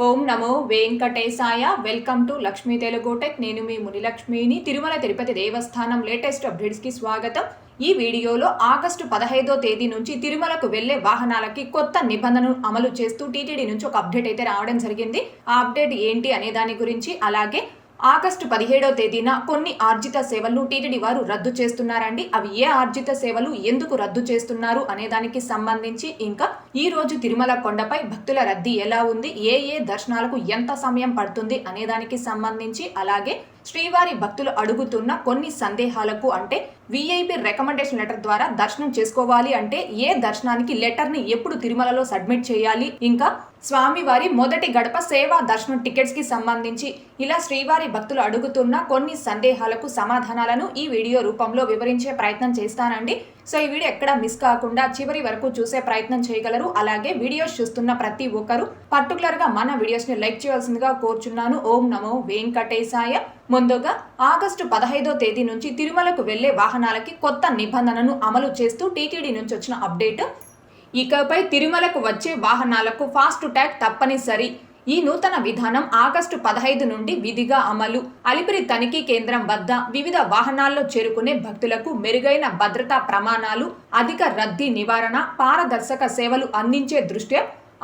ఓం నమో వెంకటేశాయ. Welcome to Lakshmi Telugu tech. నేను మీ మునిలక్ష్మిని. తిరుమల తిరుపతి దేవస్థానం లేటెస్ట్ అప్డేట్స్కి స్వాగతం. ఈ వీడియోలో ఆగస్టు పదహైదో తేదీ నుంచి తిరుమలకు వెళ్ళే వాహనాలకి కొత్త నిబంధనలు అమలు చేస్తూ టీటీడీ నుంచి ఒక అప్డేట్ అయితే రావడం జరిగింది. ఆ అప్డేట్ ఏంటి అనే దాని గురించి అలాగే ఆగస్టు పదిహేడో తేదీన కొన్ని ఆర్జిత సేవలను టీటీడీ వారు రద్దు చేస్తున్నారండి. అవి ఏ ఆర్జిత సేవలు ఎందుకు రద్దు చేస్తున్నారు అనే దానికి సంబంధించి ఇంకా ఈ రోజు తిరుమల కొండపై భక్తుల రద్దీ ఎలా ఉంది? ఏ ఏ దర్శనాలకు ఎంత సమయం పడుతుంది అనేదానికి సంబంధించి అలాగే శ్రీవారి భక్తులు అడుగుతున్న కొన్ని సందేహాలకు అంటే విఐపి రికమెండేషన్ లెటర్ ద్వారా దర్శనం చేసుకోవాలి అంటే ఏ దర్శనానికి లెటర్ని ఎప్పుడు తిరుమలలో సబ్మిట్ చేయాలి? ఇంకా స్వామివారి మొదటి గడప సేవా దర్శనం టికెట్స్కి సంబంధించి ఇలా శ్రీవారి భక్తులు అడుగుతున్న కొన్ని సందేహాలకు సమాధానాలను ఈ వీడియో రూపంలో వివరించే ప్రయత్నం చేస్తానండి. సో ఈ వీడియో ఎక్కడ మిస్ కాకుండా చివరి వరకు చూసే ప్రయత్నం చేయగలరు. అలాగే వీడియోస్ చూస్తున్న ప్రతి ఒక్కరు పర్టికులర్గా మన వీడియోస్ని లైక్ చేయాల్సిందిగా కోరుచున్నాను. ఓం నమో వెంకటేశాయ. ముందుగా ఆగస్టు పదహైదో తేదీ నుంచి తిరుమలకు వెళ్ళే వాహనాలకి కొత్త నిబంధనను అమలు చేస్తూ టీటీడీ నుంచి వచ్చిన అప్డేట్. ఇకపై తిరుమలకు వచ్చే వాహనాలకు ఫాస్ట్ ట్యాగ్ తప్పనిసరి. ఈ నూతన విధానం ఆగస్టు పదహైదు నుండి విధిగా అమలు. అలిపిరి తనిఖీ కేంద్రం వద్ద వివిధ వాహనాల్లో చేరుకునే భక్తులకు మెరుగైన భద్రతా ప్రమాణాలు అధిక రద్దీ నివారణ పారదర్శక సేవలు అందించే దృష్ట్యా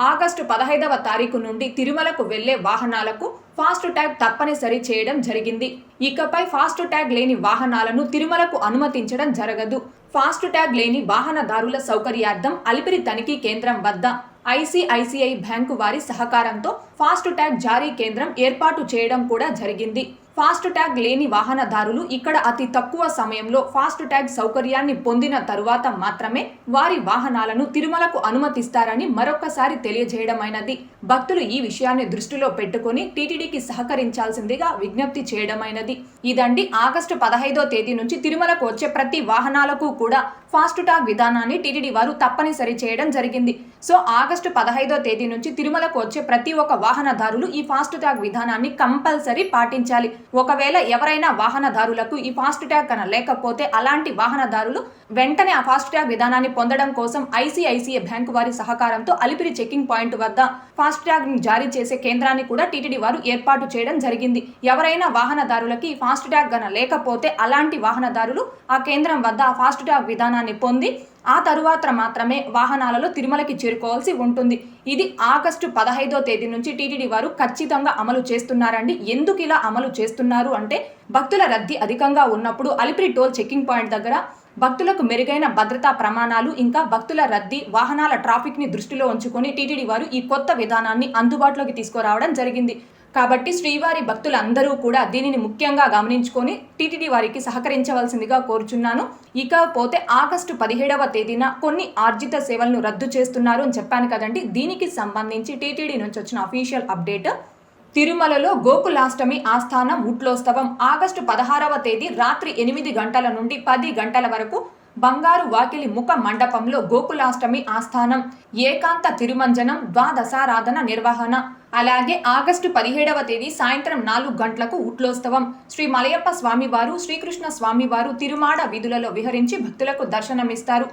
ఆగస్టు పదహైదవ తారీఖు నుండి తిరుమలకు వెళ్ళే వాహనాలకు ఫాస్ట్ ట్యాగ్ తప్పనిసరి చేయడం జరిగింది. ఇకపై ఫాస్ట్ ట్యాగ్ లేని వాహనాలను తిరుమలకు అనుమతించడం జరగదు. ఫాస్ట్ ట్యాగ్ లేని వాహనదారుల సౌకర్యార్థం అలిపిరి తనిఖీ కేంద్రం వద్ద ఐసీఐసీఐ బ్యాంకు వారి సహకారంతో ఫాస్ట్ ట్యాగ్ జారీ కేంద్రం ఏర్పాటు చేయడం కూడా జరిగింది. ఫాస్ట్ ట్యాగ్ లేని వాహనదారులు ఇక్కడ అతి తక్కువ సమయంలో ఫాస్ట్ ట్యాగ్ సౌకర్యాన్ని పొందిన తరువాత మాత్రమే వారి వాహనాలను తిరుమలకు అనుమతిస్తారని మరొకసారి తెలియజేయడమైనది. భక్తులు ఈ విషయాన్ని దృష్టిలో పెట్టుకుని టీటీడీకి సహకరించాల్సిందిగా విజ్ఞప్తి చేయడమైనది. ఇదండి ఆగస్టు పదహైదో తేదీ నుంచి తిరుమలకు వచ్చే ప్రతి వాహనాలకు కూడా ఫాస్ట్ ట్యాగ్ విధానాన్ని టీటీడీ వారు తప్పనిసరి చేయడం జరిగింది. సో ఆగస్టు పదహైదో తేదీ నుంచి తిరుమలకు వచ్చే ప్రతి ఒక్క వాహనదారులు ఈ ఫాస్ట్ ట్యాగ్ విధానాన్ని కంపల్సరీ పాటించాలి. ఒకవేళ ఎవరైనా వాహనదారులకు ఈ ఫాస్ట్ ట్యాగ్ కన లేకపోతే అలాంటి వాహనదారులు వెంటనే ఆ ఫాస్ట్ ట్యాగ్ విధానాన్ని పొందడం కోసం ఐసిఐసిఐ బ్యాంకు వారి సహకారంతో అలిపిరి చెకింగ్ పాయింట్ వద్ద ఫాస్ట్ ట్యాగ్ జారీ చేసే కేంద్రాన్ని కూడా టీటీడీ వారు ఏర్పాటు చేయడం జరిగింది. ఎవరైనా వాహనదారులకి ఫాస్ట్ ట్యాగ్ గన లేకపోతే అలాంటి వాహనదారులు ఆ కేంద్రం వద్ద ఆ ఫాస్ట్ ట్యాగ్ విధానాన్ని పొంది ఆ తరువాత మాత్రమే వాహనాలలో తిరుమలకి చేరుకోవాల్సి ఉంటుంది. ఇది ఆగస్టు పదహైదో తేదీ నుంచి టీటీడీ వారు ఖచ్చితంగా అమలు చేస్తున్నారండి. ఎందుకు ఇలా అమలు చేస్తున్నారు అంటే భక్తుల రద్దీ అధికంగా ఉన్నప్పుడు అలిపిరి టోల్ చెకింగ్ పాయింట్ దగ్గర భక్తులకు మెరుగైన భద్రతా ప్రమాణాలు ఇంకా భక్తుల రద్దీ వాహనాల ట్రాఫిక్ని దృష్టిలో ఉంచుకొని టీటీడీ వారు ఈ కొత్త విధానాన్ని అందుబాటులోకి తీసుకురావడం జరిగింది. కాబట్టి శ్రీవారి భక్తులందరూ కూడా దీనిని ముఖ్యంగా గమనించుకొని టీటీడీ వారికి సహకరించవలసిందిగా కోరుచున్నాను. ఇకపోతే ఆగస్టు పదిహేడవ తేదీన కొన్ని ఆర్జిత సేవలను రద్దు చేస్తున్నారు అని చెప్పాను కదండి. దీనికి సంబంధించి టీటీడీ నుంచి వచ్చిన అఫీషియల్ అప్డేట్ తిరుమలలో గోకులాష్టమి ఆస్థానం ఉట్లోత్సవం. ఆగస్టు పదహారవ తేదీ రాత్రి ఎనిమిది గంటల నుండి పది గంటల వరకు బంగారు వాకిలి ముఖ మండపంలో గోకులాష్టమి ఆస్థానం. ఏకాంత తిరుమంజనం ద్వాదశారాధన నిర్వహణ. అలాగే ఆగస్టు పదిహేడవ తేదీ సాయంత్రం నాలుగు గంటలకు ఉట్లోత్సవం. శ్రీ మలయప్ప స్వామివారు శ్రీకృష్ణ స్వామివారు తిరుమాడ వీధులలో విహరించి భక్తులకు దర్శనమిస్తారు.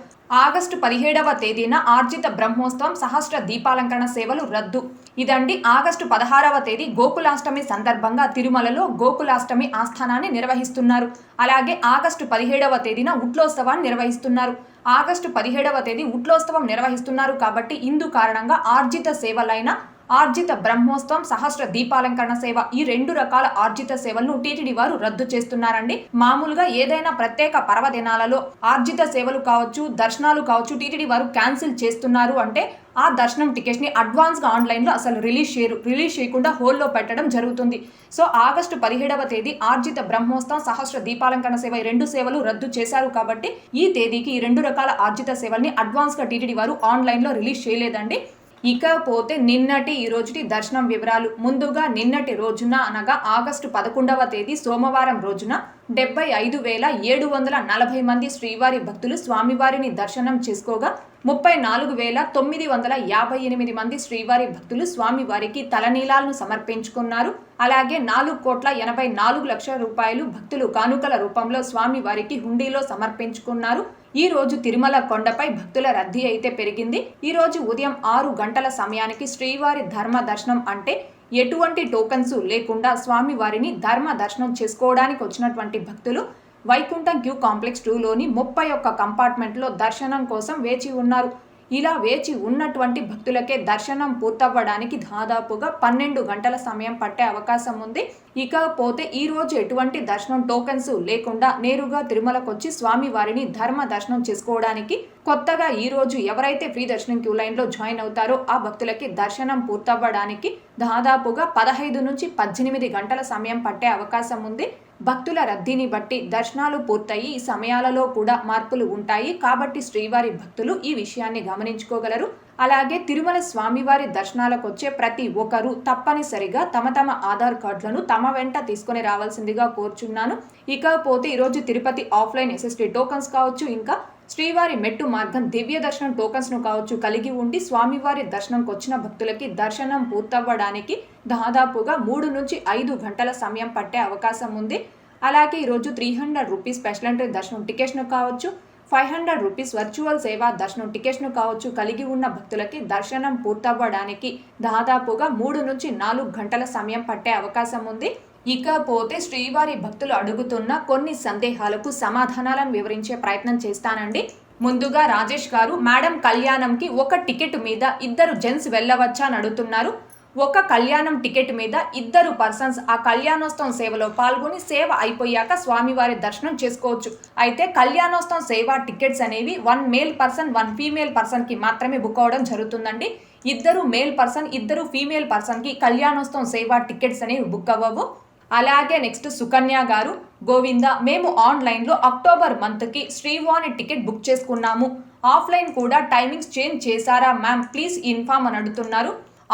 ఆగస్టు పదిహేడవ తేదీన ఆర్జిత బ్రహ్మోత్సవం సహస్ర దీపాలంకరణ సేవలు రద్దు. ఇదండి ఆగస్టు పదహారవ తేదీ గోకులాష్టమి సందర్భంగా తిరుమలలో గోకులాష్టమి ఆస్థానాన్ని నిర్వహిస్తున్నారు. అలాగే ఆగస్టు పదిహేడవ తేదీన ఉట్లోత్సవాన్ని నిర్వహిస్తున్నారు. ఆగస్టు పదిహేడవ తేదీ ఉట్లోత్సవం నిర్వహిస్తున్నారు కాబట్టి ఇందు కారణంగా ఆర్జిత సేవలైన ఆర్జిత బ్రహ్మోత్సవం సహస్ర దీపాలంకరణ సేవ ఈ రెండు రకాల ఆర్జిత సేవలను టీటీడీ వారు రద్దు చేస్తున్నారండి. మామూలుగా ఏదైనా ప్రత్యేక పర్వదినాలలో ఆర్జిత సేవలు కావచ్చు దర్శనాలు కావచ్చు టీటీడీ వారు క్యాన్సిల్ చేస్తున్నారు అంటే ఆ దర్శనం టికెట్స్ని అడ్వాన్స్గా ఆన్లైన్లో అసలు రిలీజ్ చేయరు రిలీజ్ చేయకుండా హోల్లో పెట్టడం జరుగుతుంది. సో ఆగస్టు పదిహేడవ తేదీ ఆర్జిత బ్రహ్మోత్సవం సహస్ర దీపాలంకరణ సేవ ఈ రెండు సేవలు రద్దు చేశారు కాబట్టి ఈ తేదీకి ఈ రెండు రకాల ఆర్జిత సేవల్ని అడ్వాన్స్గా టీటీడీ వారు ఆన్లైన్లో రిలీజ్ చేయలేదండి. ఇకపోతే నిన్నటి ఈ రోజుటి దర్శనం వివరాలు ముందుగా నిన్నటి రోజున అనగా ఆగస్టు పదకొండవ తేదీ సోమవారం రోజున డెబ్బై ఐదు వేల ఏడు వందల నలభై మంది శ్రీవారి భక్తులు స్వామివారిని దర్శనం చేసుకోగా ముప్పై నాలుగు వేల తొమ్మిది వందల యాభై ఎనిమిది మంది శ్రీవారి భక్తులు స్వామివారికి తలనీలాలను సమర్పించుకున్నారు. అలాగే నాలుగు కోట్ల ఎనభై నాలుగు లక్షల రూపాయలు భక్తులు కానుకల రూపంలో స్వామివారికి హుండీలో సమర్పించుకున్నారు. ఈ రోజు తిరుమల కొండపై భక్తుల రద్దీ అయితే పెరిగింది. ఈ రోజు ఉదయం ఆరు గంటల సమయానికి శ్రీవారి ధర్మ దర్శనం అంటే ఎటువంటి టోకన్స్ లేకుండా స్వామివారిని ధర్మ దర్శనం చేసుకోవడానికి వచ్చినటువంటి భక్తులు వైకుంఠం క్యూ కాంప్లెక్స్ టూలోని ముప్పై ఒక్క కంపార్ట్మెంట్లో దర్శనం కోసం వేచి ఉన్నారు. ఇలా వేచి ఉన్నటువంటి భక్తులకే దర్శనం పూర్తవ్వడానికి దాదాపుగా పన్నెండు గంటల సమయం పట్టే అవకాశం ఉంది. ఇకపోతే ఈరోజు ఎటువంటి దర్శనం టోకెన్స్ లేకుండా నేరుగా తిరుమలకొచ్చి స్వామివారిని స్వామి వారిని ధర్మ దర్శనం చేసుకోవడానికి కొత్తగా ఈరోజు ఎవరైతే ఫ్రీ దర్శనం క్యూ లైన్లో జాయిన్ అవుతారో ఆ భక్తులకి దర్శనం పూర్తవ్వడానికి దాదాపుగా పదహైదు నుంచి పద్దెనిమిది గంటల సమయం పట్టే అవకాశం ఉంది. భక్తుల రద్దీని బట్టి దర్శనాలు పూర్తయి ఈ సమయాలలో కూడా మార్పులు ఉంటాయి. కాబట్టి శ్రీవారి భక్తులు ఈ విషయాన్ని గమనించుకోగలరు. అలాగే తిరుమల స్వామివారి దర్శనాలకు వచ్చే ప్రతి ఒక్కరూ తప్పనిసరిగా తమ తమ ఆధార్ కార్డులను తమ వెంట తీసుకొని రావాల్సిందిగా కోరుచున్నాను. ఇకపోతే ఈరోజు తిరుపతి ఆఫ్లైన్ ఎస్ఎస్టీ టోకన్స్ కావచ్చు ఇంకా శ్రీవారి మెట్టు మార్గం దివ్య దర్శనం టోకన్స్ను కావచ్చు కలిగి ఉండి స్వామివారి దర్శనంకి వచ్చిన భక్తులకి దర్శనం పూర్తవ్వడానికి దాదాపుగా మూడు నుంచి ఐదు గంటల సమయం పట్టే అవకాశం ఉంది. అలాగే ఈరోజు three hundred rupees special entry దర్శనం టికెట్స్ను కావచ్చు ఫైవ్ హండ్రెడ్ రూపీస్ వర్చువల్ సేవా దర్శనం టికెట్స్ను కావచ్చు కలిగి ఉన్న భక్తులకి దర్శనం పూర్తవ్వడానికి దాదాపుగా మూడు నుంచి నాలుగు గంటల సమయం పట్టే అవకాశం ఉంది. ఇకపోతే శ్రీవారి భక్తులు అడుగుతున్న కొన్ని సందేహాలకు సమాధానాలను వివరించే ప్రయత్నం చేస్తానండి. ముందుగా రాజేష్ గారు మేడం కళ్యాణంకి ఒక టికెట్ మీద ఇద్దరు జెంట్స్ వెళ్ళవచ్చా? అని అడుగుతున్నారు. ఒక కళ్యాణం టికెట్ మీద ఇద్దరు పర్సన్స్ ఆ కళ్యాణోత్సవం సేవలో పాల్గొని సేవ అయిపోయాక స్వామివారి దర్శనం చేసుకోవచ్చు. అయితే కళ్యాణోత్సవం సేవ టికెట్స్ అనేవి one male person one female పర్సన్కి మాత్రమే బుక్ అవ్వడం జరుగుతుందండి. ఇద్దరు మేల్ పర్సన్ ఇద్దరు ఫీమేల్ పర్సన్కి కళ్యాణోత్సవం సేవ టికెట్స్ అనేవి బుక్ అవ్వవు. అలాగే నెక్స్ట్ సుకన్య గారు గోవింద మేము ఆన్లైన్లో అక్టోబర్ మంత్కి శ్రీవాణి టికెట్ బుక్ చేసుకున్నాము. ఆఫ్లైన్ కూడా టైమింగ్స్ చేంజ్ చేశారా మ్యామ్? ప్లీజ్ ఇన్ఫామ్ అని అడుగుతున్నారు.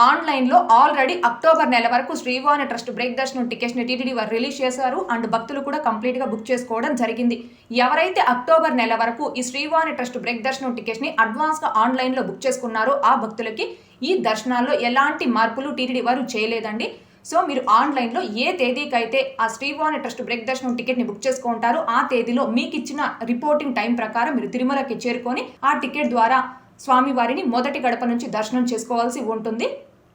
ఆన్లైన్లో ఆల్రెడీ అక్టోబర్ నెల వరకు శ్రీవాణి ట్రస్ట్ బ్రేక్ దర్శనం టికెట్స్ని టీటీడీ వారు రిలీజ్ చేశారు. అండ్ భక్తులు కూడా కంప్లీట్గా బుక్ చేసుకోవడం జరిగింది. ఎవరైతే అక్టోబర్ నెల వరకు ఈ శ్రీవాణి ట్రస్ట్ బ్రేక్ దర్శనం టికెట్స్ని అడ్వాన్స్గా ఆన్లైన్లో బుక్ చేసుకున్నారో ఆ భక్తులకి ఈ దర్శనాల్లో ఎలాంటి మార్పులు టీటీడీ వారు చేయలేదండి. సో మీరు ఆన్లైన్లో ఏ తేదీకైతే ఆ శ్రీవాణి ట్రస్ట్ బ్రేక్ దర్శనం టికెట్ని బుక్ చేసుకుంటారో ఆ తేదీలో మీకు ఇచ్చిన రిపోర్టింగ్ టైం ప్రకారం మీరు తిరుమలకి చేరుకొని ఆ టికెట్ ద్వారా స్వామివారిని మొదటి గడప నుంచి దర్శనం చేసుకోవాల్సి ఉంటుంది.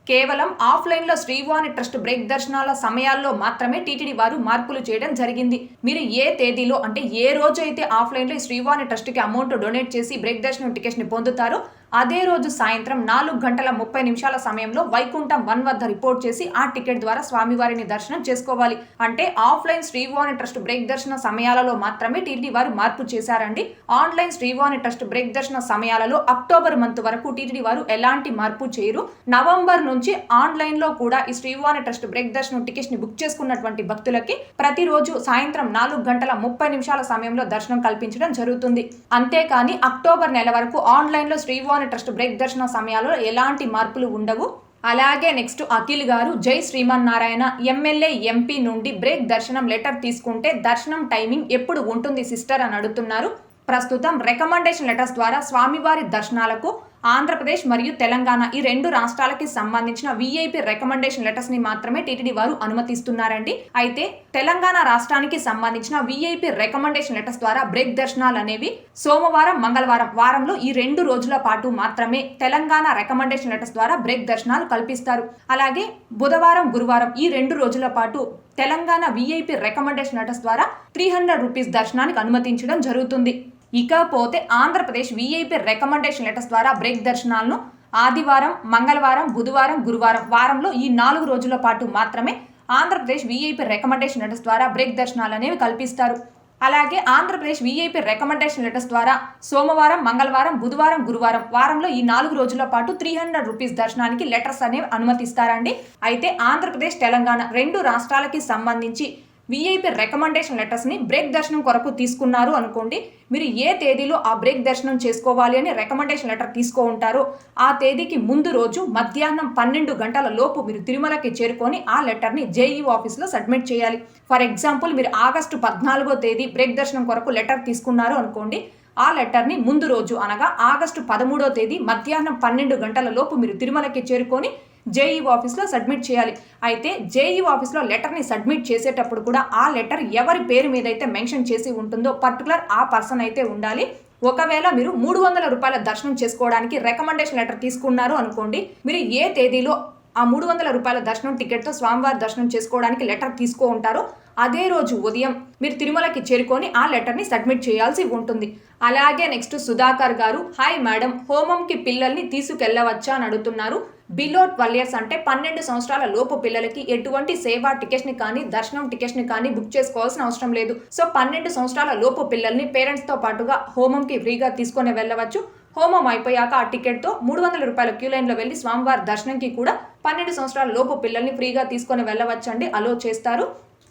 కేవలం ఆఫ్లైన్లో శ్రీవాణి ట్రస్ట్ బ్రేక్ దర్శనాల సమయాల్లో మాత్రమే టీటీడీ వారు మార్పులు చేయడం జరిగింది. మీరు ఏ తేదీలో అంటే ఏ రోజు అయితే ఆఫ్లైన్లో శ్రీవాణి ట్రస్ట్కి అమౌంట్ డొనేట్ చేసి బ్రేక్ దర్శనం టికెట్స్ని పొందుతారో అదే రోజు సాయంత్రం నాలుగు గంటల ముప్పై నిమిషాల సమయంలో వైకుంఠం వన్ వద్ద రిపోర్ట్ చేసి ఆ టికెట్ ద్వారా స్వామివారిని దర్శనం చేసుకోవాలి. అంటే ఆఫ్లైన్ శ్రీవాణి ట్రస్ట్ బ్రేక్ దర్శన సమయాలలో మాత్రమే టీటీడీ వారు మార్పు చేశారండి. ఆన్లైన్ శ్రీవాణి ట్రస్ట్ బ్రేక్ దర్శన సమయాలలో అక్టోబర్ మంత్ వరకు టీటీడీ వారు ఎలాంటి మార్పు చేయరు. నవంబర్ నుంచి ఆన్లైన్లో కూడా ఈ శ్రీవాణి ట్రస్ట్ బ్రేక్ దర్శనం టికెట్స్ని బుక్ చేసుకున్నటువంటి భక్తులకి ప్రతిరోజు సాయంత్రం నాలుగు గంటల ముప్పై నిమిషాల సమయంలో దర్శనం కల్పించడం జరుగుతుంది. అంతేకాని అక్టోబర్ నెల వరకు ఆన్లైన్లో శ్రీవాణి ట్రస్ట్ బ్రేక్ దర్శన సమయాల్లో ఎలాంటి మార్పులు ఉండవు. అలాగే నెక్స్ట్ అఖిల్ గారు జై శ్రీమన్నారాయణ ఎమ్మెల్యే ఎంపీ నుండి బ్రేక్ దర్శనం లెటర్ తీసుకుంటే దర్శనం టైమింగ్ ఎప్పుడు ఉంటుంది సిస్టర్ అని అడుగుతున్నారు. ప్రస్తుతం రికమెండేషన్ లెటర్స్ ద్వారా స్వామివారి దర్శనాలకు ఆంధ్రప్రదేశ్ మరియు తెలంగాణ ఈ రెండు రాష్ట్రాలకి సంబంధించిన విఐపి రికమెండేషన్ లెటర్స్ని మాత్రమే టీటీడీ వారు అనుమతిస్తున్నారండి. అయితే తెలంగాణ రాష్ట్రానికి సంబంధించిన విఐపి రికమెండేషన్ లెటర్స్ ద్వారా బ్రేక్ దర్శనాలు అనేవి సోమవారం మంగళవారం వారంలో ఈ రెండు రోజుల పాటు మాత్రమే తెలంగాణ రికమెండేషన్ లెటర్స్ ద్వారా బ్రేక్ దర్శనాలు కల్పిస్తారు. అలాగే బుధవారం గురువారం ఈ రెండు రోజుల పాటు తెలంగాణ విఐపి రికమెండేషన్ లెటర్స్ ద్వారా త్రీ హండ్రెడ్ రూపీస్ దర్శనానికి అనుమతించడం జరుగుతుంది. ఇకపోతే ఆంధ్రప్రదేశ్ వీఐపీ రికమెండేషన్ లెటర్స్ ద్వారా బ్రేక్ దర్శనాలను ఆదివారం మంగళవారం బుధవారం గురువారం వారంలో ఈ నాలుగు రోజుల పాటు మాత్రమే ఆంధ్రప్రదేశ్ వీఐపీ రికమెండేషన్ లెటర్స్ ద్వారా బ్రేక్ దర్శనాలు అనేవి కల్పిస్తారు. అలాగే ఆంధ్రప్రదేశ్ వీఐపీ రికమెండేషన్ లెటర్స్ ద్వారా సోమవారం మంగళవారం బుధవారం గురువారం వారంలో ఈ నాలుగు రోజుల పాటు త్రీ హండ్రెడ్ రూపీస్ దర్శనానికి లెటర్స్ అనేవి అనుమతిస్తారండి. అయితే ఆంధ్రప్రదేశ్ తెలంగాణ రెండు రాష్ట్రాలకి సంబంధించి వీఐపీ రికమెండేషన్ లెటర్స్ని బ్రేక్ దర్శనం కొరకు తీసుకున్నారు అనుకోండి మీరు ఏ తేదీలో ఆ బ్రేక్ దర్శనం చేసుకోవాలి అని రికమెండేషన్ లెటర్ తీసుకో ఉంటారు ఆ తేదీకి ముందు రోజు మధ్యాహ్నం పన్నెండు గంటల లోపు మీరు తిరుమలకి చేరుకొని ఆ లెటర్ని జేఈ ఆఫీస్లో సబ్మిట్ చేయాలి. ఫర్ ఎగ్జాంపుల్ మీరు ఆగస్టు పద్నాలుగో తేదీ బ్రేక్ దర్శనం కొరకు లెటర్ తీసుకున్నారు అనుకోండి ఆ లెటర్ని ముందు రోజు అనగా ఆగస్టు పదమూడో తేదీ మధ్యాహ్నం పన్నెండు గంటల లోపు మీరు తిరుమలకి చేరుకొని జేఈ ఆఫీస్లో సబ్మిట్ చేయాలి. అయితే జేఈ ఆఫీస్లో లెటర్ని సబ్మిట్ చేసేటప్పుడు కూడా ఆ లెటర్ ఎవరి పేరు మీద అయితే మెన్షన్ చేసి ఉంటుందో పర్టికులర్ ఆ పర్సన్ అయితే ఉండాలి. ఒకవేళ మీరు మూడు వందల రూపాయల దర్శనం చేసుకోవడానికి రికమెండేషన్ లెటర్ తీసుకున్నారు అనుకోండి. మీరు ఏ తేదీలో ఆ మూడు వందల రూపాయల దర్శనం టికెట్తో స్వామివారి దర్శనం చేసుకోవడానికి లెటర్ తీసుకో ఉంటారో అదే రోజు ఉదయం మీరు తిరుమలకి చేరుకొని ఆ లెటర్ని సబ్మిట్ చేయాల్సి ఉంటుంది. అలాగే నెక్స్ట్ సుధాకర్ గారు హాయ్ మేడం హోమంకి పిల్లల్ని తీసుకెళ్ళవచ్చా? అని అడుగుతున్నారు. బిలో ట్వెల్వ్ ఇయర్స్ అంటే పన్నెండు సంవత్సరాల లోపు పిల్లలకి ఎటువంటి సేవా టికెట్స్ని కానీ దర్శనం టికెట్స్ని కానీ బుక్ చేసుకోవాల్సిన అవసరం లేదు. సో పన్నెండు సంవత్సరాల లోపు పిల్లల్ని పేరెంట్స్తో పాటుగా హోమంకి ఫ్రీగా తీసుకొని వెళ్ళవచ్చు. హోమం అయిపోయాక ఆ టికెట్తో మూడు వందల రూపాయల క్యూ లైన్లో వెళ్ళి స్వామివారి దర్శనంకి కూడా పన్నెండు సంవత్సరాల లోపు పిల్లల్ని ఫ్రీగా తీసుకొని వెళ్ళవచ్చండి. అలో చేస్తారు.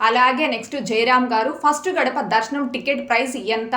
అలాగే నెక్స్ట్ జయరామ్ గారు ఫస్ట్ గడప దర్శనం టికెట్ ప్రైస్ ఎంత?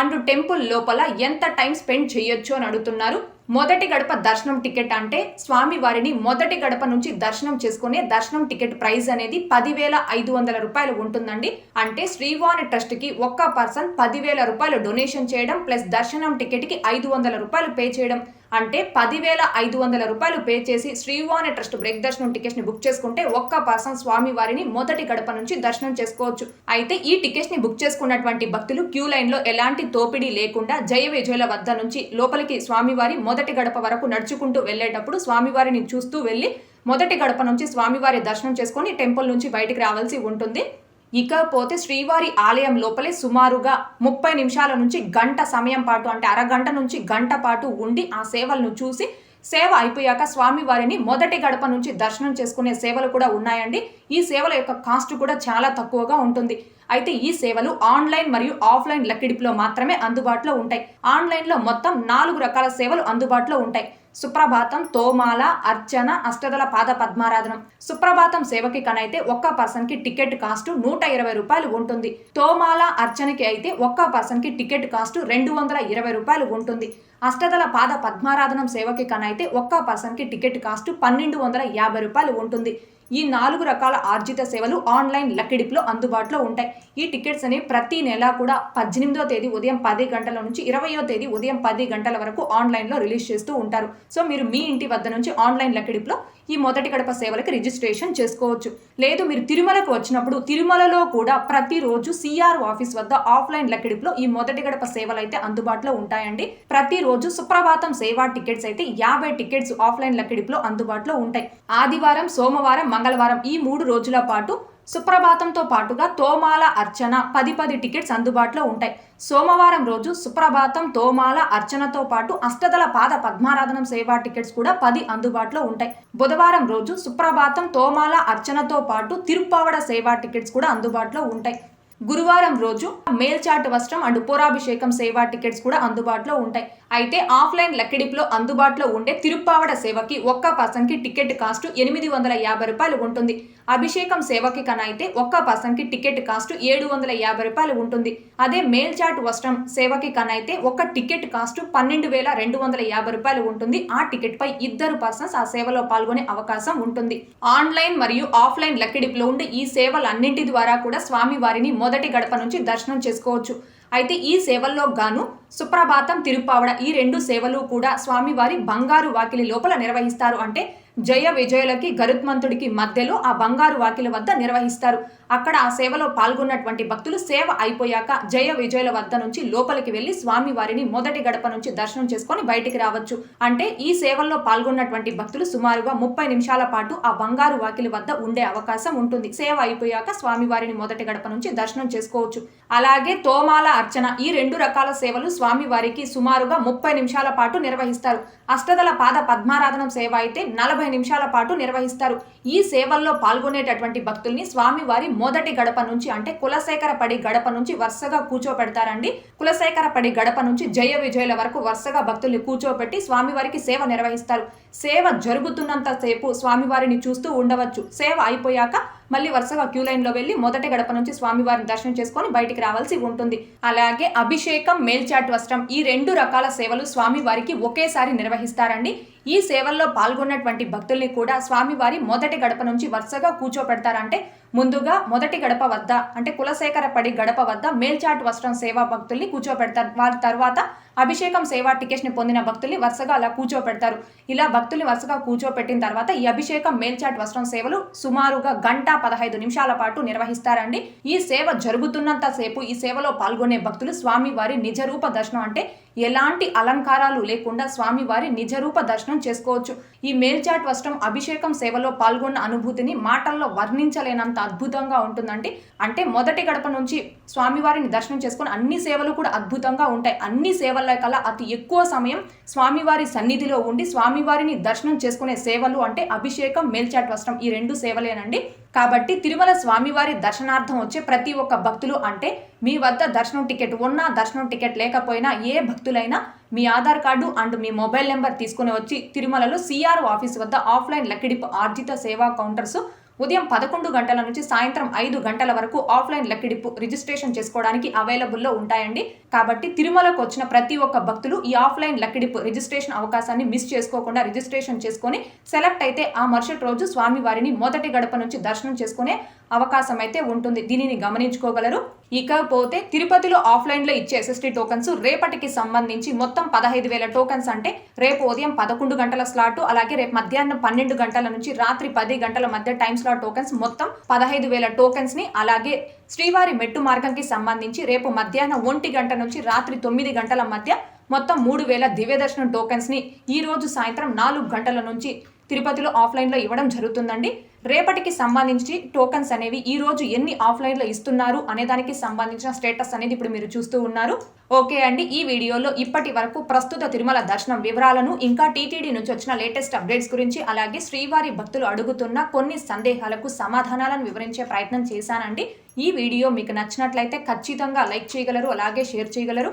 అండ్ టెంపుల్ లోపల ఎంత టైం స్పెండ్ చేయొచ్చు అని అడుగుతున్నారు. మొదటి గడప దర్శనం టికెట్ అంటే స్వామి వారిని మొదటి గడప నుంచి దర్శనం చేసుకునే దర్శనం టికెట్ ప్రైస్ అనేది పదివేల ఐదు వందల రూపాయలు ఉంటుందండి. అంటే శ్రీవాణి ట్రస్ట్కి ఒక్క పర్సన్ పదివేల రూపాయలు డొనేషన్ చేయడం ప్లస్ దర్శనం టికెట్కి ఐదు వందల రూపాయలు పే చేయడం. అంటే పదివేల ఐదు వందల రూపాయలు పే చేసి శ్రీవాణి ట్రస్ట్ బ్రేక్ దర్శనం టికెట్స్ని బుక్ చేసుకుంటే ఒక్క పర్సన్ స్వామి వారిని మొదటి గడప నుంచి దర్శనం చేసుకోవచ్చు. అయితే ఈ టికెట్స్ని బుక్ చేసుకున్నటువంటి భక్తులు క్యూ లైన్లో ఎలాంటి తోపిడీ లేకుండా జయ విజయుల వద్ద నుంచి లోపలికి స్వామివారి మొదటి గడప వరకు నడుచుకుంటూ వెళ్ళేటప్పుడు స్వామివారిని చూస్తూ వెళ్ళి మొదటి గడప నుంచి స్వామివారి దర్శనం చేసుకొని టెంపుల్ నుంచి బయటికి రావాల్సి ఉంటుంది. ఇకపోతే శ్రీవారి ఆలయం లోపలే సుమారుగా ముప్పై నిమిషాల నుంచి గంట సమయం పాటు అంటే అరగంట నుంచి గంట పాటు ఉండి ఆ సేవలను చూసి సేవ అయిపోయాక స్వామివారిని మొదటి గడప నుంచి దర్శనం చేసుకునే సేవలు కూడా ఉన్నాయండి. ఈ సేవల యొక్క కాస్ట్ కూడా చాలా తక్కువగా ఉంటుంది. అయితే ఈ సేవలు ఆన్లైన్ మరియు ఆఫ్లైన్ లక్కిడిపులో మాత్రమే అందుబాటులో ఉంటాయి. ఆన్లైన్లో మొత్తం నాలుగు రకాల సేవలు అందుబాటులో ఉంటాయి. సుప్రభాతం తోమాల అర్చన అష్టదల పాద పద్మారాధనం. సుప్రభాతం సేవకి కనైతే ఒక్క పర్సన్కి టికెట్ కాస్ట్ నూట ఇరవై రూపాయలు ఉంటుంది. తోమాల అర్చనకి అయితే ఒక్క పర్సన్కి టికెట్ కాస్ట్ రెండు వందల ఇరవై రూపాయలు ఉంటుంది. అష్టదల పాద పద్మారాధనం సేవకి కనైతే ఒక్క పర్సన్కి టికెట్ కాస్ట్ పన్నెండు వందల యాభై రూపాయలు ఉంటుంది. ఈ నాలుగు రకాల ఆర్జిత సేవలు ఆన్లైన్ లక్కిడిప్లో అందుబాటులో ఉంటాయి. ఈ టికెట్స్ అనేవి ప్రతి నెల కూడా పద్దెనిమిదో తేదీ ఉదయం పది గంటల నుంచి ఇరవయో తేదీ ఉదయం పది గంటల వరకు ఆన్లైన్లో రిలీజ్ చేస్తూ ఉంటారు. సో మీరు మీ ఇంటి వద్ద నుంచి ఆన్లైన్ లక్కిడిప్లో ఈ మొదటి గడప సేవలకి రిజిస్ట్రేషన్ చేసుకోవచ్చు. లేదు మీరు తిరుమలకు వచ్చినప్పుడు తిరుమలలో కూడా ప్రతిరోజు సిఆర్ ఆఫీస్ వద్ద ఆఫ్లైన్ లక్కిడిప్లో ఈ మొదటి గడప సేవలు అయితే అందుబాటులో ఉంటాయండి. ప్రతిరోజు సుప్రభాతం సేవా టికెట్స్ అయితే యాభై టికెట్స్ ఆఫ్లైన్ లక్కిడిప్లో అందుబాటులో ఉంటాయి. ఆదివారం సోమవారం మంగళవారం ఈ మూడు రోజుల పాటు సుప్రభాతంతో పాటుగా తోమాల అర్చన పది పది టికెట్స్ అందుబాటులో ఉంటాయి. సోమవారం రోజు సుప్రభాతం తోమాల అర్చనతో పాటు అష్టదల పాద పద్మారాధనం సేవా టికెట్స్ కూడా పది అందుబాటులో ఉంటాయి. బుధవారం రోజు సుప్రభాతం తోమాల అర్చనతో పాటు తిరుప్పావడ సేవా టికెట్స్ కూడా అందుబాటులో ఉంటాయి. గురువారం రోజు మేల్చాట్ వస్త్రం అండ్ పోరాభిషేకం సేవా టికెట్స్ కూడా అందుబాటులో ఉంటాయి. అయితే ఆఫ్లైన్ లెక్కడిప్లో అందుబాటులో ఉండే తిరుప్పావడ సేవకి ఒక్క పర్సన్కి టికెట్ కాస్ట్ ఎనిమిది వందల యాభై రూపాయలు ఉంటుంది. అభిషేకం సేవకి కన అయితే ఒక్క పర్సన్కి టికెట్ కాస్ట్ ఏడు వందల యాభై రూపాయలు ఉంటుంది. అదే మేల్చాట్ వస్త్రం సేవకి కనైతే అయితే ఒక టికెట్ కాస్ట్ పన్నెండు వేల రెండు వందల యాభై రూపాయలు ఉంటుంది. ఆ టికెట్ పై ఇద్దరు పర్సన్స్ ఆ సేవలో పాల్గొనే అవకాశం ఉంటుంది. ఆన్లైన్ మరియు ఆఫ్లైన్ లెక్కడిప్లో ఉండే ఈ సేవలన్నింటి ద్వారా కూడా స్వామి వారిని మొదటి గడప నుంచి దర్శనం చేసుకోవచ్చు. అయితే ఈ సేవల్లో గాను సుప్రభాతం తిరుపావడ ఈ రెండు సేవలు కూడా స్వామివారి బంగారు వాకిలి లోపల నిర్వహిస్తారు. అంటే జయ విజయులకి గరుత్మంతుడికి మధ్యలో ఆ బంగారు వాకిలి వద్ద నిర్వహిస్తారు. అక్కడ ఆ సేవలో పాల్గొన్నటువంటి భక్తులు సేవ అయిపోయాక జయ విజయుల వద్ద నుంచి లోపలికి వెళ్ళి స్వామి వారిని మొదటి గడప నుంచి దర్శనం చేసుకొని బయటికి రావచ్చు. అంటే ఈ సేవల్లో పాల్గొన్నటువంటి భక్తులు సుమారుగా ముప్పై నిమిషాల పాటు ఆ బంగారు వాకిలి వద్ద ఉండే అవకాశం ఉంటుంది. సేవ అయిపోయాక స్వామి వారిని మొదటి గడప నుంచి దర్శనం చేసుకోవచ్చు. అలాగే తోమాల అర్చన ఈ రెండు రకాల సేవలు స్వామి వారికి సుమారుగా ముప్పై నిమిషాల పాటు నిర్వహిస్తారు. అష్టదల పాద పద్మారాధనం సేవ అయితే నలభై నిమిషాల పాటు నిర్వహిస్తారు. ఈ సేవల్లో పాల్గొనేటటువంటి భక్తుల్ని స్వామివారి మొదటి గడప నుంచి అంటే కులశేఖర పడి గడప నుంచి వరుసగా కూర్చోపెడతారండి. కులశేఖర పడి గడప నుంచి జయ విజయుల వరకు వరుసగా భక్తుల్ని కూర్చోపెట్టి స్వామివారికి సేవ నిర్వహిస్తారు. సేవ జరుగుతున్నంత సేపు స్వామివారిని చూస్తూ ఉండవచ్చు. సేవ అయిపోయాక మళ్ళీ వరుసగా క్యూ లైన్లో వెళ్ళి మొదటి గడప నుంచి స్వామివారిని దర్శనం చేసుకొని బయటికి రావాల్సి ఉంటుంది. అలాగే అభిషేకం మేల్చాట్ వస్త్రం ఈ రెండు రకాల సేవలు స్వామివారికి ఒకేసారి నిర్వహిస్తారండి. ఈ సేవల్లో పాల్గొన్నటువంటి భక్తుల్ని కూడా స్వామివారి మొదటి గడప నుంచి వరుసగా కూర్చోపెడతారంటే ముందుగా మొదటి గడప వద్ద అంటే కులశేఖర పడి గడప వద్ద మేల్చాట్ వస్త్రం సేవా భక్తుల్ని కూర్చోపెడతారు. వారి తర్వాత అభిషేకం సేవా టికెట్స్ని పొందిన భక్తుల్ని వరుసగా అలా కూర్చోపెడతారు. ఇలా భక్తుల్ని వరుసగా కూర్చోపెట్టిన తర్వాత ఈ అభిషేకం మేల్చాట్ వస్త్రం సేవలు సుమారుగా గంట పదహైదు నిమిషాల పాటు నిర్వహిస్తారండి. ఈ సేవ జరుగుతున్నంత సేపు ఈ సేవలో పాల్గొనే భక్తులు స్వామివారి నిజరూప దర్శనం అంటే ఎలాంటి అలంకారాలు లేకుండా స్వామివారి నిజరూప దర్శనం చేసుకోవచ్చు. ఈ మేల్చాట్ వస్త్రం అభిషేకం సేవలో పాల్గొన్న అనుభూతిని మాటల్లో వర్ణించలేనంత అద్భుతంగా ఉంటుందండి. అంటే మొదటి గడప నుంచి స్వామివారిని దర్శనం చేసుకుని అన్ని సేవలు కూడా అద్భుతంగా ఉంటాయి. అన్ని సేవల కల్లా అతి ఎక్కువ సమయం స్వామివారి సన్నిధిలో ఉండి స్వామివారిని దర్శనం చేసుకునే సేవలు అంటే అభిషేకం మేల్చాట్ వస్త్రం ఈ రెండు సేవలేనండి. కాబట్టి తిరుమల స్వామివారి దర్శనార్థం వచ్చే ప్రతి ఒక్క భక్తులు అంటే మీ వద్ద దర్శనం టికెట్ ఉన్నా దర్శనం టికెట్ లేకపోయినా ఏ భక్తులైనా మీ ఆధార్ కార్డు అండ్ మీ మొబైల్ నెంబర్ తీసుకుని వచ్చి తిరుమలలో సిఆర్ఓ ఆఫీస్ వద్ద ఆఫ్లైన్ లక్కిడిపు ఆర్జిత సేవా కౌంటర్స్ ఉదయం పదకొండు గంటల నుంచి సాయంత్రం ఐదు గంటల వరకు ఆఫ్లైన్ లెక్కిడిపు రిజిస్ట్రేషన్ చేసుకోవడానికి అవైలబుల్లో ఉంటాయండి. కాబట్టి తిరుమలకు వచ్చిన ప్రతి ఒక్క భక్తులు ఈ ఆఫ్లైన్ లెక్కిడిపు రిజిస్ట్రేషన్ అవకాశాన్ని మిస్ చేసుకోకుండా రిజిస్ట్రేషన్ చేసుకొని సెలెక్ట్ అయితే ఆ మరుసటి రోజు స్వామివారిని మొదటి గడప నుంచి దర్శనం చేసుకునే అవకాశం అయితే ఉంటుంది. దీనిని గమనించుకోగలరు. ఇకపోతే తిరుపతిలో ఆఫ్లైన్లో ఇచ్చే ఎస్ఎస్టీ టోకన్స్ రేపటికి సంబంధించి మొత్తం పదహైదు వేల టోకన్స్ అంటే రేపు ఉదయం పదకొండు గంటల స్లాట్ అలాగే రేపు మధ్యాహ్నం పన్నెండు గంటల నుంచి రాత్రి పది గంటల మధ్య టైం స్లాట్ టోకన్స్ మొత్తం పదహైదు వేల టోకన్స్ని అలాగే శ్రీవారి మెట్టు మార్గంకి సంబంధించి రేపు మధ్యాహ్నం ఒంటి గంట నుంచి రాత్రి తొమ్మిది గంటల మధ్య మొత్తం మూడు వేల దివ్యదర్శన టోకన్స్ని ఈరోజు ని ఈ రోజు సాయంత్రం నాలుగు గంటల నుంచి తిరుపతిలో ఆఫ్లైన్లో ఇవ్వడం జరుగుతుందండి. రేపటికి సంబంధించి టోకన్స్ అనేవి ఈ రోజు ఎన్ని ఆఫ్లైన్లో ఇస్తున్నారు అనే దానికి సంబంధించిన స్టేటస్ అనేది ఇప్పుడు మీరు చూస్తూ ఉన్నారు. ఓకే అండి ఈ వీడియోలో ఇప్పటి వరకు ప్రస్తుత తిరుమల దర్శనం వివరాలను ఇంకా టీటీడీ నుంచి వచ్చిన లేటెస్ట్ అప్డేట్స్ గురించి అలాగే శ్రీవారి భక్తులు అడుగుతున్న కొన్ని సందేహాలకు సమాధానాలను వివరించే ప్రయత్నం చేశానండి. ఈ వీడియో మీకు నచ్చినట్లయితే ఖచ్చితంగా లైక్ చేయగలరు అలాగే షేర్ చేయగలరు.